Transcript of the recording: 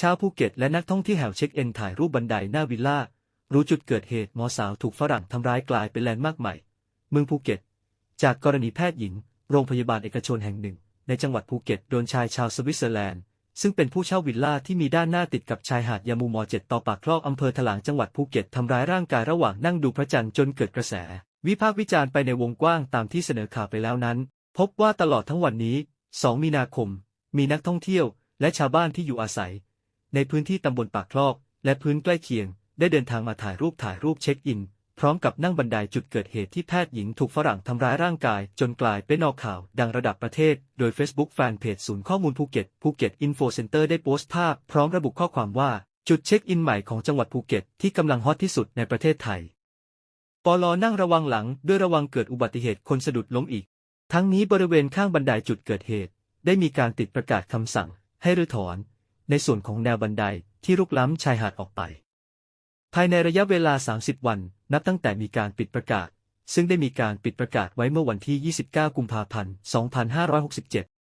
ชาวภูเก็ตและนักท่องเที่ยวแห่วเช็คเอ็นถ่ายรูปบันไดหน้าวิลล่า รู้จุดเกิดเหตุหมอสาวถูกฝรั่งทำร้ายกลายเป็นแลนด์มาร์กใหม่ เมืองภูเก็ต จากกรณีแพทย์หญิง โรงพยาบาลเอกชนแห่งหนึ่ง ในจังหวัดภูเก็ตโดนชายชาวสวิตเซอร์แลนด์ ซึ่งเป็นผู้เช่าวิลล่าที่มีด้านหน้าติดกับชายหาดยามูมอเจ็ดต่อปากคลอกอำเภอถลางจังหวัดภูเก็ตทำร้ายร่างกายระหว่างนั่งดูพระจันทร์จนเกิดกระแส วิพากษ์วิจารณ์ไปในวงกว้างตามที่เสนอข่าวไปแล้วนั้น พบว่าตลอดทั้งวันนี้ 2 มีนาคม มีนักท่องเที่ยว และชาวบ้านที่อยู่อาศัย ในพื้นที่ตำบลปากคลอก และพื้นใกล้เคียง ได้เดินทางมาถ่ายรูปถ่ายรูปเช็คอิน พร้อมกับนั่งบันไดจุดเกิดเหตุที่แพทย์หญิงถูกฝรั่งทำร้ายร่างกาย จนกลายเป็นนอกข่าว ดังระดับประเทศ โดย Facebook แฟนเพจศูนย์ข้อมูลภูเก็ตภูเก็ตอินโฟเซ็นเตอร์ได้โพสต์ภาพ พร้อมระบุข้อความว่าจุดเช็คอินใหม่ของจังหวัดภูเก็ตที่กำลังฮอตที่สุดในประเทศไทยปลอนั่งระวังหลังด้วยระวังเกิดอุบัติเหตุคนสะดุดล้มอีก ทั้งนี้บริเวณข้างบันไดจุดเกิดเหตุ ได้มีการติดประกาศคำสั่ง ให้รื้อถอน ในส่วนของแนวบันไดที่ลุกล้ำชายหาดออกไป ภายในระยะเวลา 30 วัน นับตั้งแต่มีการปิดประกาศ ซึ่งได้มีการปิดประกาศไว้เมื่อวันที่ 29 กุมภาพันธ์ 2567